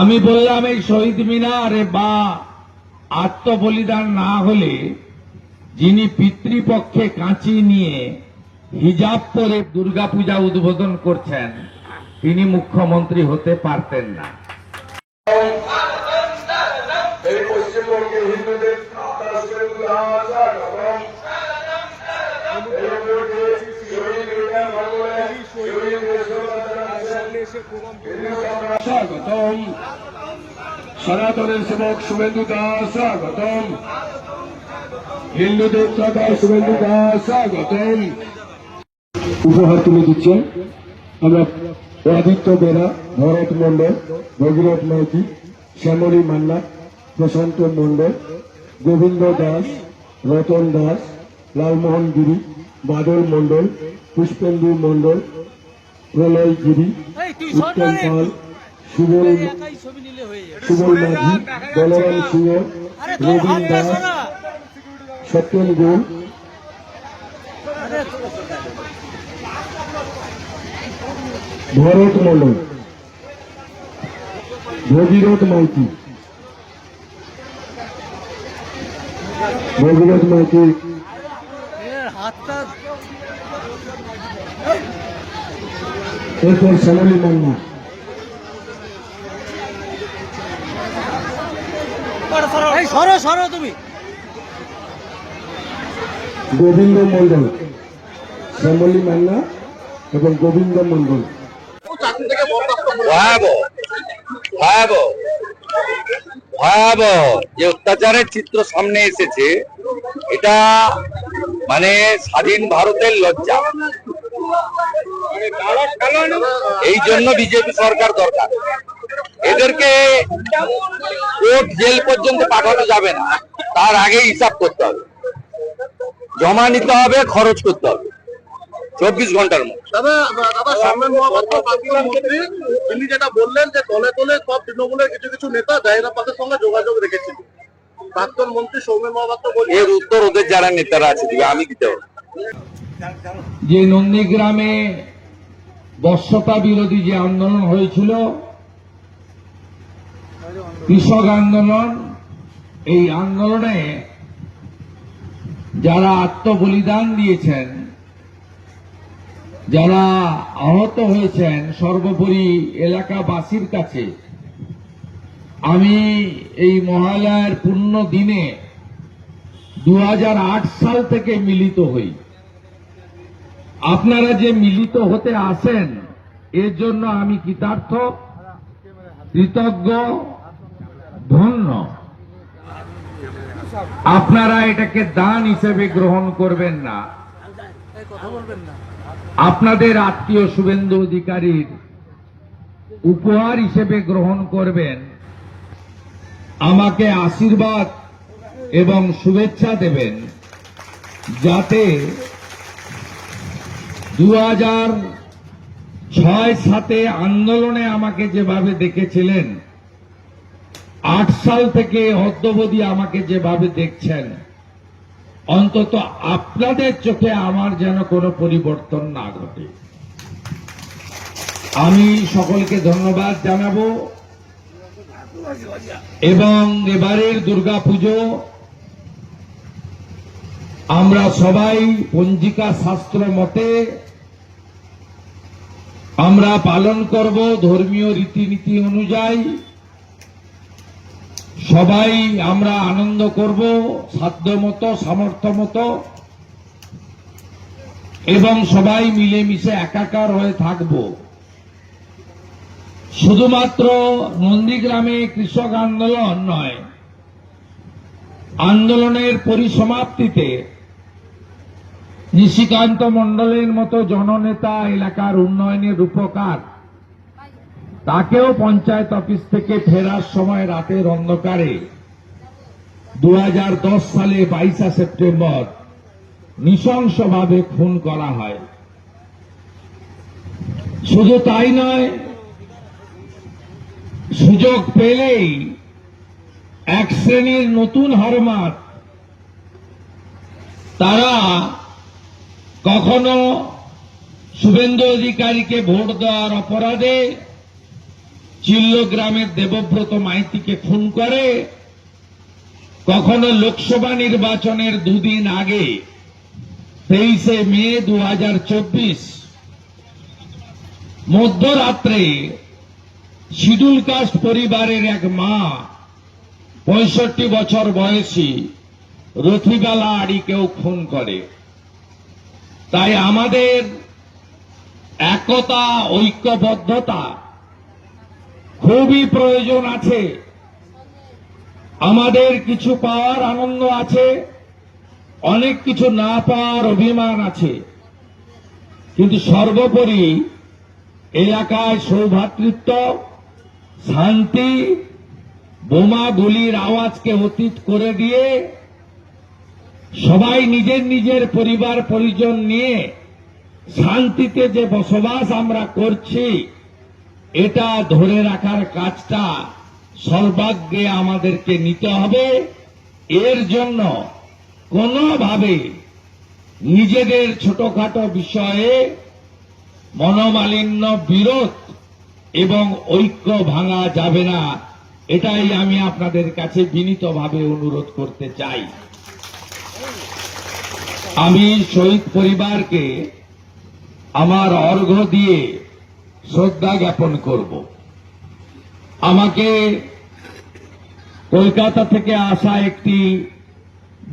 আমি বললাম, এই শহীদ মিনারে বা আত্মবলিদান না হলে যিনি পিতৃপক্ষে কাঁচি নিয়ে হিজাব পরে দুর্গাপূজা উদ্বোধন করছেন, তিনি মুখ্যমন্ত্রী হতে পারতেন না। হিন্দুদের তারা স্বাগতম এই মুহূর্তে শহীদ মিনার বাংলায় শহীদ স্বাগতম। সনাতনের সেবক শুভেন্দু দাস, স্বাগতম। হিন্দুদের দাদা শুভেন্দু দাস, স্বাগতম। উপহার তুলে দিচ্ছেন। আমরা আদিত্য বেরা, ভরত মন্ডল ভগীরথ মাইতি, শ্যামলী মান্না, প্রশান্ত মন্ডল গোবিন্দ দাস, রতন দাস, লালমোহন গিরি, বাদল মন্ডল পুষ্পেন্দু মন্ডল প্রলয় গিরি উত্তম পাল সুবল সুবল মাঝি বলরাম সিংহ রবীন দাস সত্যেন গোল। ভরত মন্ডল ভগীরথ মাইতি ভগীরথ মাইতি। হাতটা এরপর শ্যামলী মান্না সরো সরো। তুমি। গোবিন্দ মন্ডল শ্যামলী মান্না এবং গোবিন্দ মন্ডল ভয়াবহ ভয়াবহ ভয়াবহ যে অত্যাচারের চিত্র সামনে এসেছে এটা মানে স্বাধীন ভারতের লজ্জা। এই জন্য বিজেপি সরকার দরকার। এদেরকে কোর্ট জেল পর্যন্ত পাঠানো যাবে না। তার আগে হিসাব করতে হবে। জমা নিতে হবে খরচ করতে হবে। চব্বিশ ঘণ্টার মধ্যে। তিনি যেটা বললেন যে দলে দলে সব তৃণমূলের কিছু কিছু নেতা সঙ্গে যোগাযোগ রেখেছিল। প্রাক্তন মন্ত্রী মহাপাত্র বলছেন এর উত্তর ওদের যারা নেতারা আছে দিবে আমি দিতে পারব। যে নন্দীগ্রামে বর্ষতা বিরোধী যে আন্দোলন হয়েছিল, কৃষক আন্দোলন, এই আন্দোলনে যারা আত্মবলিদান দিয়েছেন, যারা আহত হয়েছেন সর্বোপরি এলাকাবাসীর কাছে, আমি এই মহালয়ার পূর্ণ দিনে দু হাজার আট সাল থেকে মিলিত হই। আপনারা যে মিলিত হতে আসেন এর জন্য আমি কৃতার্থ, কৃতজ্ঞ, ধন্য। আপনারা এটাকে দান হিসেবে গ্রহণ করবেন না। আপনাদের আত্মীয় শুভেন্দু অধিকারীর উপহার হিসেবে গ্রহণ করবেন। আমাকে আশীর্বাদ এবং শুভেচ্ছা দেবেন, যাতে দু হাজার ছয় সাতে আন্দোলনে আমাকে যেভাবে দেখেছিলেন, আট সাল থেকে অদ্যবধি আমাকে যেভাবে দেখছেন, অন্তত আপনাদের চোখে আমার যেন কোনো পরিবর্তন না ঘটে। আমি সকলকে ধন্যবাদ জানাব এবং এবারের দুর্গাপুজো আমরা সবাই পঞ্জিকা শাস্ত্র মতে আমরা পালন করব ধর্মীয় রীতিনীতি অনুযায়ী। সবাই আমরা আনন্দ করব সাধ্য মতো সামর্থ্য মতো এবং সবাই মিলেমিশে একাকার হয়ে থাকব। শুধুমাত্র নন্দীগ্রামে কৃষক আন্দোলন নয়, আন্দোলনের পরিসমাপ্তিতে নিশিকান্ত মণ্ডলের মতো জননেতা এলাকার উন্নয়নের রূপকার। তাকেও পঞ্চায়েত অফিস থেকে ফেরার সময় রাতের অন্ধকারে। দু হাজার দশ সালে বাইশা সেপ্টেম্বর নৃশংসভাবে খুন করা হয়। শুধু তাই নয়, সুযোগ পেলেই এক শ্রেণির নতুন হরমাত তারা কখনো শুভেন্দু অধিকারীকে ভোট দেওয়ার অপরাধে চিল্ল গ্রামের দেবব্রত মাইতিকে খুন করে, কখনো লোকসভা নির্বাচনের দুদিন আগে তেইশে মে দু হাজার চব্বিশ মধ্যরাত্রে শিডুল কাস্ট পরিবারের এক মা, পঁয়ষট্টি বছর বয়সী রথিবালা আড়িকেও খুন করে। তাই আমাদের একতা, ঐক্যবদ্ধতা খুবই প্রয়োজন আছে। আমাদের কিছু পাওয়ার আনন্দ আছে, অনেক কিছু না পাওয়ার অভিমান আছে। কিন্তু সর্বোপরি এলাকায় সৌভাতৃত্ব, শান্তি, বোমা গুলির আওয়াজকে অতীত করে দিয়ে সবাই নিজের নিজের পরিবার, পরিজন নিয়ে শান্তিতে যে বসবাস আমরা করছি, এটা ধরে রাখার কাজটা সর্বাগ্রে আমাদেরকে নিতে হবে। এর জন্য কোনোভাবে নিজেদের ছোটখাটো বিষয়ে মনোমালিন্য, বিরোধ এবং ঐক্য ভাঙা যাবে না, এটাই আমি আপনাদের কাছে বিনীতভাবে অনুরোধ করতে চাই। আমি শহীদ পরিবারকে আমার অর্ঘ্য দিয়ে শ্রদ্ধা জ্ঞাপন করব। আমাকে কলকাতা থেকে আসা একটি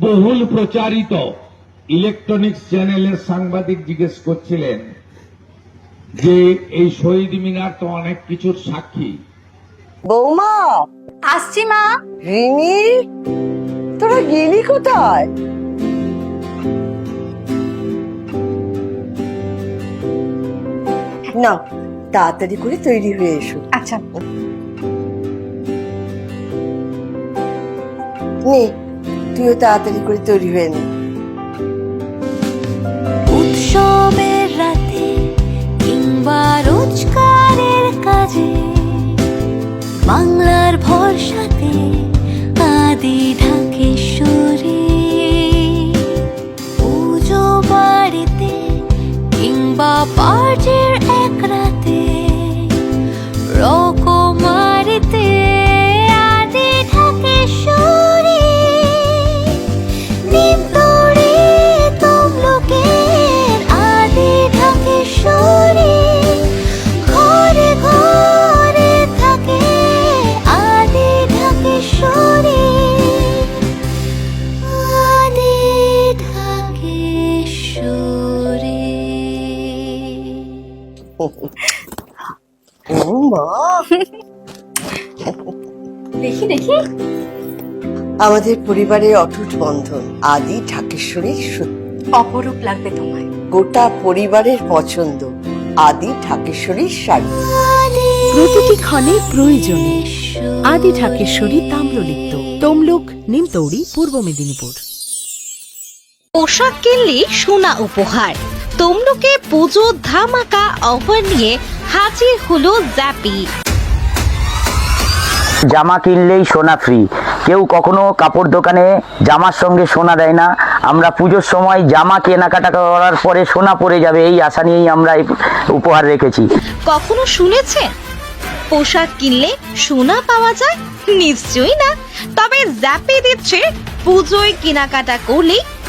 বহুল প্রচারিত ইলেকট্রনিক্স চ্যানেলের সাংবাদিক জিজ্ঞেস করছিলেন যে এই শহীদ মিনার তো অনেক কিছুর সাক্ষী। বৌমা আসছি মা। রিমি তোরা গেলি কোথায়? না তাড়াতাড়ি করে তৈরি হয়ে এসো। আচ্ছা। নে তুইও তাড়াতাড়ি করে তৈরি হয়ে নে। উৎসবের রাতে কিংবা রোজগারের কাজে বাংলার ভরসাতে আদি ঢাকেশ্বরী দেখি দেখি। আমাদের পরিবারের অটুট বন্ধন আদি ঢাকেশ্বরীর সূত্র অপরূপ লাগবে তোমায়। গোটা পরিবারের পছন্দ আদি ঢাকেশ্বরীর শাড়ি। প্রতিটি ক্ষণে প্রয়োজনে আদি ঢাকেশ্বরী তাম্রলিপ্ত তমলুক নিমতৌড়ি পূর্ব মেদিনীপুর। পোশাক কিনলে সোনা উপহার তমলুকে পুজো ধামাকা অফার নিয়ে হাজির হলো জ্যাপি জামা কিনলেই সোনা ফ্রি কেউ কখনো কাপড় দোকানে জামার সঙ্গে সোনা দেয় না। আমরা পুজোর সময় জামা কেনাকাটা করার পরে সোনা পড়ে যাবে, এই আশা নিয়েই আমরা এই উপহার রেখেছি। কখনো শুনেছেন? পোশাক কিনলে সোনা পাওয়া যায়? নিশ্চয়ই না। তবে জ্যাপি দিচ্ছে, পুজোয় কেনাকাটা করলেই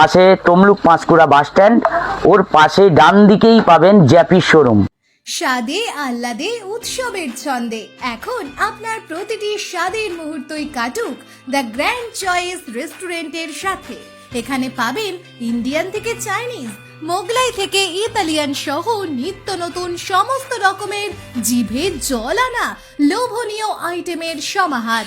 পাশে তমলুক পাঁশকুড়া বাস স্ট্যান্ড, ওর পাশে ডান দিকেই পাবেন জ্যাপির শোরুম। স্বাদে আহ্লাদে উৎসবের ছন্দে। এখন আপনার প্রতিটি স্বাদের মুহূর্তই কাটুক দ্য গ্র্যান্ড চয়েস রেস্টুরেন্টের সাথে। এখানে পাবেন ইন্ডিয়ান থেকে চাইনিজ, মোগলাই থেকে ইতালিয়ান সহ নিত্য নতুন সমস্ত রকমের জিভে জল আনা লোভনীয় আইটেমের সমাহার।